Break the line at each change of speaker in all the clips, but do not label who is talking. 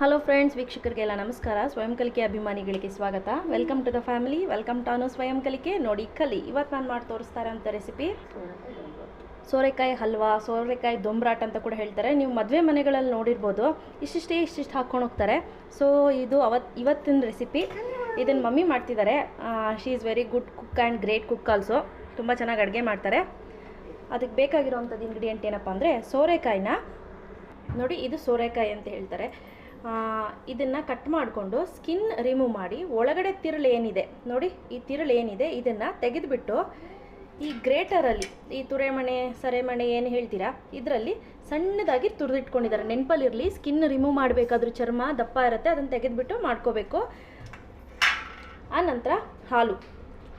Hello friends ವೀಕ್ಷಕರಿಗೆಲ್ಲ ನಮಸ್ಕಾರ. ಸ್ವಯಂ ಕಲಿಕೆ ಅಭಿಮಾನಿಗಳಿಗೆ ಸ್ವಾಗತ. Welcome to the family welcome to Anu Swayam Kalike ನೋಡಿ, ಕಲಿ. ಇವತ್ತು ನಾನು ಮಾಡಿ ತೋರಿಸ್ತಾರೆ ಅಂತ ರೆಸಿಪಿ ಸೋರೆಕಾಯಿ ಹಲ್ವಾ, ಸೋರೆಕಾಯಿ ದೊಂಬ್ರಾಟ್ ಅಂತ ಕೂಡ ಹೇಳ್ತಾರೆ. ನೀವು ಮದುವೆ ಮನೆಗಳಲ್ಲಿ ನೋಡಿರ್ಬೋದು. ಇಷ್ಟಿಷ್ಟೇ ಇಷ್ಟಿಷ್ಟು ಹಾಕ್ಕೊಂಡು ಹೋಗ್ತಾರೆ. ಸೊ ಇದು ಅವತ್, ಇವತ್ತಿನ ರೆಸಿಪಿ ಇದನ್ನು ಮಮ್ಮಿ ಮಾಡ್ತಿದ್ದಾರೆ. She is very good cook and great cook also ತುಂಬ ಚೆನ್ನಾಗಿ ಅಡುಗೆ ಮಾಡ್ತಾರೆ. ಅದಕ್ಕೆ ಬೇಕಾಗಿರೋವಂಥದ್ದು ಇಂಗ್ರೀಡಿಯೆಂಟ್ ಏನಪ್ಪ ಅಂದರೆ ಸೋರೆಕಾಯಿನ. ನೋಡಿ, ಇದು ಸೋರೆಕಾಯಿ ಅಂತ ಹೇಳ್ತಾರೆ. ಇದನ್ನು ಕಟ್ ಮಾಡಿಕೊಂಡು ಸ್ಕಿನ್ ರಿಮೂವ್ ಮಾಡಿ, ಒಳಗಡೆ ತಿರುಳು ಏನಿದೆ, ನೋಡಿ, ಈ ತಿರುಳು ಏನಿದೆ, ಇದನ್ನು ತೆಗೆದುಬಿಟ್ಟು ಈ ಗ್ರೇಟರಲ್ಲಿ ಈ ತುರೆಮಣೆ, ಸರೆಮಣೆ ಏನು ಹೇಳ್ತೀರಾ, ಇದರಲ್ಲಿ ಸಣ್ಣದಾಗಿ ತುರಿದಿಟ್ಕೊಂಡಿದ್ದಾರೆ. ನೆನಪಲ್ಲಿರಲಿ ಸ್ಕಿನ್ ರಿಮೂವ್ ಮಾಡಬೇಕಾದ್ರೂ ಚರ್ಮ, ದಪ್ಪ ಇರುತ್ತೆ, ಅದನ್ನು ತೆಗೆದುಬಿಟ್ಟು ಮಾಡ್ಕೋಬೇಕು. ಆನಂತರ ಹಾಲು.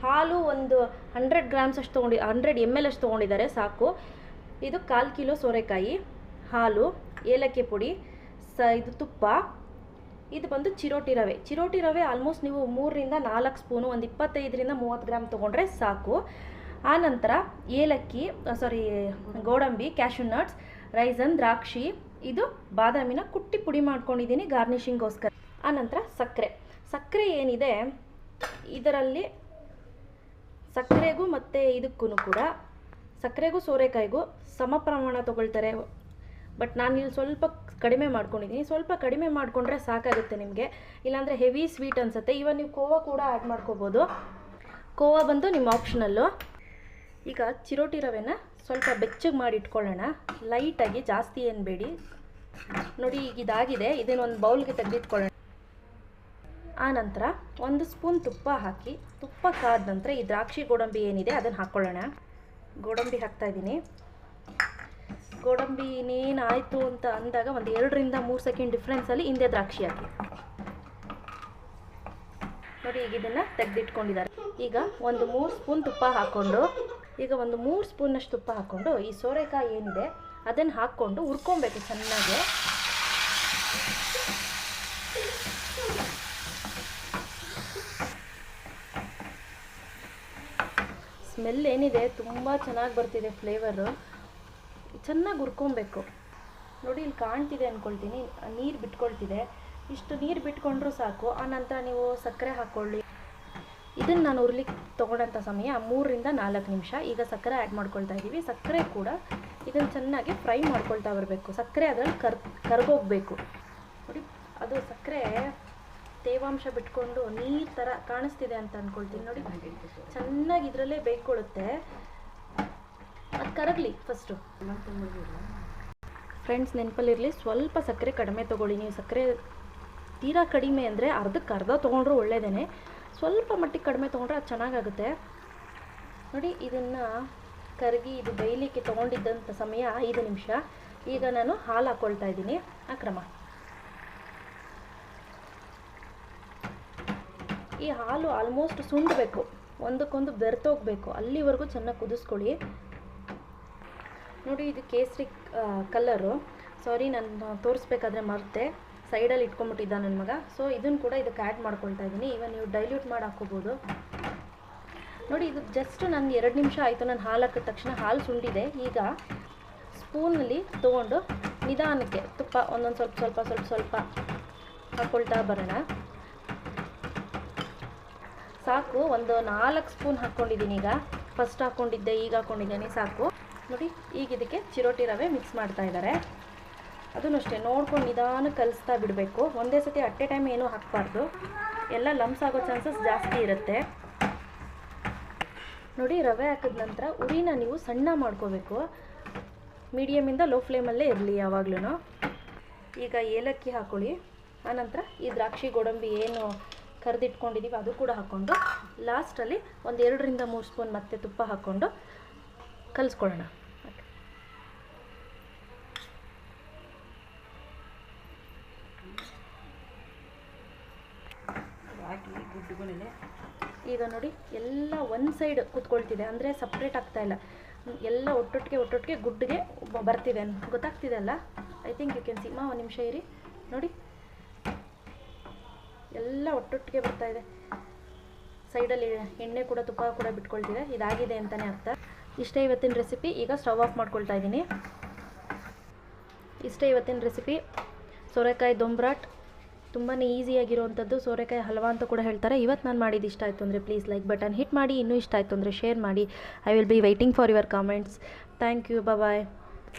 ಹಾಲು ಒಂದು ಹಂಡ್ರೆಡ್ ಗ್ರಾಮ್ಸ್ ಅಷ್ಟು ತೊಗೊಂಡಿ ಹಂಡ್ರೆಡ್ ಎಂ ಎಲ್ ಅಷ್ಟು ತೊಗೊಂಡಿದ್ದಾರೆ, ಸಾಕು. ಇದು ಕಾಲು ಕಿಲೋ ಸೋರೆಕಾಯಿ, ಹಾಲು, ಏಲಕ್ಕಿ ಪುಡಿ ಸ ಇದು ತುಪ್ಪ, ಇದು ಬಂದು ಚಿರೋಟಿ ರವೆ. ಚಿರೋಟಿ ರವೆ ಆಲ್ಮೋಸ್ಟ್ ನೀವು ಮೂರರಿಂದ ನಾಲ್ಕು ಸ್ಪೂನು, ಒಂದು ಇಪ್ಪತ್ತೈದರಿಂದ ಮೂವತ್ತು ಗ್ರಾಮ್ ತೊಗೊಂಡ್ರೆ ಸಾಕು. ಆನಂತರ ಏಲಕ್ಕಿ ಸಾರಿ ಗೋಡಂಬಿ ಕ್ಯಾಶು ನಟ್ಸ್ ರೈಸನ್ ದ್ರಾಕ್ಷಿ, ಇದು ಬಾದಾಮಿನ ಕುಟ್ಟಿ ಪುಡಿ ಮಾಡ್ಕೊಂಡಿದ್ದೀನಿ ಗಾರ್ನಿಷಿಂಗೋಸ್ಕರ ಆನಂತರ ಸಕ್ಕರೆ. ಸಕ್ಕರೆ ಏನಿದೆ, ಇದರಲ್ಲಿ ಸಕ್ಕರೆಗೂ ಮತ್ತು ಇದಕ್ಕೂ ಕೂಡ, ಸಕ್ಕರೆಗೂ ಸೋರೆಕಾಯಿಗೂ ಸಮ ಪ್ರಮಾಣ ತೊಗೊಳ್ತಾರೆ. ಬಟ್ ನಾನು ಇಲ್ಲಿ ಸ್ವಲ್ಪ ಕಡಿಮೆ ಮಾಡ್ಕೊಂಡಿದ್ದೀನಿ. ಸ್ವಲ್ಪ ಕಡಿಮೆ ಮಾಡಿಕೊಂಡ್ರೆ ಸಾಕಾಗುತ್ತೆ ನಿಮಗೆ. ಇಲ್ಲಾಂದರೆ ಹೆವಿ ಸ್ವೀಟ್ ಅನಿಸುತ್ತೆ. ಇವನ್ ನೀವು ಕೋವಾ ಕೂಡ ಆ್ಯಡ್ ಮಾಡ್ಕೋಬೋದು. ಕೋವಾ ಬಂದು ನಿಮ್ಮ ಆಪ್ಷನಲ್ಲು ಈಗ ಚಿರೋಟಿ ರವೆನ ಸ್ವಲ್ಪ ಬೆಚ್ಚಗೆ ಮಾಡಿ ಇಟ್ಕೊಳ್ಳೋಣ. ಲೈಟಾಗಿ ಜಾಸ್ತಿ ಏನು ಬೇಡಿ. ನೋಡಿ ಈಗ ಇದಾಗಿದೆ. ಇದನ್ನು ಒಂದು ಬೌಲ್ಗೆ ತೆಗೆದಿಟ್ಕೊಳ್ಳೋಣ. ಆನಂತರ ಒಂದು ಸ್ಪೂನ್ ತುಪ್ಪ ಹಾಕಿ. ತುಪ್ಪ ಕಾದ ನಂತರ ಈ ದ್ರಾಕ್ಷಿ ಗೋಡಂಬಿ ಏನಿದೆ ಅದನ್ನು ಹಾಕ್ಕೊಳ್ಳೋಣ ಗೋಡಂಬಿ ಹಾಕ್ತಾ ಇದ್ದೀನಿ. ಗೋಡಂಬಿ ಇನ್ನೇನು ಆಯಿತು ಅಂತ ಅಂದಾಗ ಒಂದು ಎರಡರಿಂದ ಮೂರು ಸೆಕೆಂಡ್ ಡಿಫ್ರೆನ್ಸಲ್ಲಿ ಹಿಂದೆ ದ್ರಾಕ್ಷಿ ಹಾಕಿ. ನೋಡಿ ಈಗ ಇದನ್ನು ತೆಗೆದಿಟ್ಕೊಂಡಿದ್ದಾರೆ. ಈಗ ಒಂದು ಮೂರು ಸ್ಪೂನ್ ತುಪ್ಪ ಹಾಕ್ಕೊಂಡು ಈಗ ಒಂದು ಮೂರು ಸ್ಪೂನಷ್ಟು ತುಪ್ಪ ಹಾಕ್ಕೊಂಡು ಈ ಸೋರೆಕಾಯಿ ಏನಿದೆ ಅದನ್ನು ಹಾಕ್ಕೊಂಡು ಹುರ್ಕೊಬೇಕು ಚೆನ್ನಾಗಿ. ಸ್ಮೆಲ್ ಏನಿದೆ, ತುಂಬ ಚೆನ್ನಾಗಿ ಬರ್ತಿದೆ ಫ್ಲೇವರು ಚೆನ್ನಾಗಿ ಹುರ್ಕೊಬೇಕು. ನೋಡಿ, ಇಲ್ಲಿ ಕಾಣ್ತಿದೆ ಅಂದ್ಕೊಳ್ತೀನಿ ನೀರು ಬಿಟ್ಕೊಳ್ತಿದೆ. ಇಷ್ಟು ನೀರು ಬಿಟ್ಕೊಂಡ್ರೂ ಸಾಕು. ಆನಂತರ ನೀವು ಸಕ್ಕರೆ ಹಾಕ್ಕೊಳ್ಳಿ ಇದನ್ನು ನಾನು ಉರ್ಲಿಕ್ಕೆ ತೊಗೊಂಡಂಥ ಸಮಯ ಮೂರರಿಂದ ನಾಲ್ಕು ನಿಮಿಷ. ಈಗ ಸಕ್ಕರೆ ಆ್ಯಡ್ ಮಾಡ್ಕೊಳ್ತಾ ಇದ್ದೀವಿ ಸಕ್ಕರೆ ಕೂಡ ಇದನ್ನು ಚೆನ್ನಾಗಿ ಫ್ರೈ ಮಾಡ್ಕೊಳ್ತಾ ಬರಬೇಕು. ಸಕ್ಕರೆ ಅದರಲ್ಲಿ ಕರ್, ಕರ್ಗೋಗ್ಬೇಕು. ನೋಡಿ, ಅದು ಸಕ್ಕರೆ ತೇವಾಂಶ ಬಿಟ್ಕೊಂಡು ನೀರು ಥರ ಕಾಣಿಸ್ತಿದೆ ಅಂತ ಅಂದ್ಕೊಳ್ತೀನಿ ನೋಡಿ, ಚೆನ್ನಾಗಿ ಇದರಲ್ಲೇ ಬೇಯ್ಕೊಳ್ಳುತ್ತೆ ಕರಗಲಿ ಫಸ್ಟು ಫ್ರೆಂಡ್ಸ್ ನೆನಪಲ್ಲಿರಲಿ, ಸ್ವಲ್ಪ ಸಕ್ಕರೆ ಕಡಿಮೆ ತೊಗೊಳ್ಳಿ. ನೀವು ಸಕ್ಕರೆ ತೀರಾ ಕಡಿಮೆ ಅಂದರೆ ಅರ್ಧಕ್ಕೆ ಅರ್ಧ ತೊಗೊಂಡ್ರೂ ಒಳ್ಳೆಯದೇ ಸ್ವಲ್ಪ ಮಟ್ಟಿಗೆ ಕಡಿಮೆ ತೊಗೊಂಡ್ರೆ ಅದು ಚೆನ್ನಾಗಾಗುತ್ತೆ. ನೋಡಿ, ಇದನ್ನು ಕರಗಿ ಇದು ಬೇಯಲಿಕ್ಕೆ ತೊಗೊಂಡಿದ್ದಂಥ ಸಮಯ ಐದು ನಿಮಿಷ. ಈಗ ನಾನು ಹಾಲು ಹಾಕ್ಕೊಳ್ತಾ ಇದ್ದೀನಿ. ಆ ಕ್ರಮ ಈ ಹಾಲು ಆಲ್ಮೋಸ್ಟ್ ಸುಂಡಬೇಕು. ಒಂದಕ್ಕೊಂದು ಬೆರ್ತೋಗ್ಬೇಕು ಅಲ್ಲಿವರೆಗೂ ಚೆನ್ನಾಗಿ ಕುದಿಸ್ಕೊಳ್ಳಿ. ನೋಡಿ ಇದು ಕೇಸರಿ ಕಲ್ಲರು ಸಾರಿ ನಾನು ತೋರಿಸ್ಬೇಕಾದ್ರೆ ಮರೆತೆ. ಸೈಡಲ್ಲಿ ಇಟ್ಕೊಂಬಿಟ್ಟಿದ್ದ ನನ್ನ ಮಗ. ಸೊ ಇದನ್ನು ಕೂಡ ಇದಕ್ಕೆ ಆ್ಯಡ್ ಮಾಡ್ಕೊಳ್ತಾ ಇದ್ದೀನಿ ಇವನ್ ನೀವು ಡೈಲ್ಯೂಟ್ ಮಾಡಿ ಹಾಕೋಬೋದು ನೋಡಿ, ಇದು ಜಸ್ಟ್ ನಾನು ಎರಡು ನಿಮಿಷ ಆಯಿತು. ನಾನು ಹಾಲು ಹಾಕಿದ ತಕ್ಷಣ ಹಾಲು ಸುಂಡಿದೆ. ಈಗ ಸ್ಪೂನಲ್ಲಿ ತೊಗೊಂಡು ನಿಧಾನಕ್ಕೆ ತುಪ್ಪ, ಒಂದೊಂದು ಸ್ವಲ್ಪ ಸ್ವಲ್ಪ ಸ್ವಲ್ಪ ಸ್ವಲ್ಪ ಹಾಕ್ಕೊಳ್ತಾ ಬರೋಣ. ಸಾಕು, ಒಂದು ನಾಲ್ಕು ಸ್ಪೂನ್ ಹಾಕ್ಕೊಂಡಿದ್ದೀನಿ ಈಗ. ಫಸ್ಟ್ ಹಾಕ್ಕೊಂಡಿದ್ದೆ ಈಗ ಹಾಕ್ಕೊಂಡಿದ್ದೀನಿ ಸಾಕು. ನೋಡಿ, ಈಗ ಇದಕ್ಕೆ ಚಿರೋಟಿ ರವೆ ಮಿಕ್ಸ್ ಮಾಡ್ತಾ ಇದ್ದಾರೆ. ಅದನ್ನು ಅಷ್ಟೇ ನೋಡ್ಕೊಂಡು ನಿಧಾನ ಕಲಿಸ್ತಾ ಬಿಡಬೇಕು. ಒಂದೇ ಸತಿ ಅಟ್ ಎ ಟೈಮ್ ಏನೂ ಹಾಕಬಾರ್ದು. ಎಲ್ಲ ಲಂಬ್ಸ್ ಆಗೋ ಚಾನ್ಸಸ್ ಜಾಸ್ತಿ ಇರುತ್ತೆ. ನೋಡಿ, ರವೆ ಹಾಕಿದ ನಂತರ ಉರಿನ ನೀವು ಸಣ್ಣ ಮಾಡ್ಕೋಬೇಕು. ಮೀಡಿಯಮಿಂದ ಲೋ ಫ್ಲೇಮಲ್ಲೇ ಇರಲಿ ಯಾವಾಗ್ಲೂ ಈಗ ಏಲಕ್ಕಿ ಹಾಕೊಳ್ಳಿ. ಆನಂತರ ಈ ದ್ರಾಕ್ಷಿ, ಗೋಡಂಬಿ ಏನು ಕರೆದಿಟ್ಕೊಂಡಿದ್ದೀವಿ ಅದು ಕೂಡ ಹಾಕ್ಕೊಂಡು ಲಾಸ್ಟಲ್ಲಿ ಒಂದು ಎರಡರಿಂದ ಮೂರು ಸ್ಪೂನ್ ಮತ್ತೆ ತುಪ್ಪ ಹಾಕ್ಕೊಂಡು ಕಲಿಸ್ಕೊಳ್ಳೋಣ. ಈಗ ನೋಡಿ, ಎಲ್ಲ ಒಂದು ಸೈಡ್ ಕೂತ್ಕೊಳ್ತಿದೆ. ಅಂದರೆ ಸಪ್ರೇಟ್ ಆಗ್ತಾ ಇಲ್ಲ. ಎಲ್ಲ ಒಟ್ಟೊಟ್ಟಿಗೆ ಒಟ್ಟೊಟ್ಟಿಗೆ ಗುಡ್ಡಿಗೆ ಬರ್ತಿದೆ ಗೊತ್ತಾಗ್ತಿದೆ ಅಲ್ಲ? I think you can see ಮಾ ಒಂದು ನಿಮಿಷ ಇರಿ. ನೋಡಿ. ಎಲ್ಲ ಒಟ್ಟೊಟ್ಟಿಗೆ ಬರ್ತಾ ಇದೆ. ಸೈಡಲ್ಲಿ ಎಣ್ಣೆ ಕೂಡ, ತುಪ್ಪ ಕೂಡ ಬಿಟ್ಕೊಳ್ತಿದೆ. ಇದಾಗಿದೆ ಅಂತಲೇ ಅರ್ಥ. ಇಷ್ಟೇ ಇವತ್ತಿನ ರೆಸಿಪಿ ಈಗ ಸ್ಟವ್ ಆಫ್ ಮಾಡ್ಕೊಳ್ತಾ ಇದ್ದೀನಿ. ಇಷ್ಟೇ ಇವತ್ತಿನ ರೆಸಿಪಿ ಸೋರೆಕಾಯಿ, ದೊಂಬ್ರಾಟ್ ತುಂಬಾ ಈಸಿಯಾಗಿರುವಂಥದ್ದು ಸೋರೆಕಾಯಿ ಹಲ್ವಾ ಅಂತ ಕೂಡ ಹೇಳ್ತಾರೆ. ಇವತ್ತು ನಾನು ಮಾಡಿದ್ದು ಇಷ್ಟ ಆಯಿತು ಅಂದರೆ ಪ್ಲೀಸ್ ಲೈಕ್ ಬಟನ್ ಹಿಟ್ ಮಾಡಿ, ಇನ್ನೂ ಇಷ್ಟ ಆಯಿತು ಅಂದರೆ ಶೇರ್ ಮಾಡಿ. I will be waiting for your comments thank you bye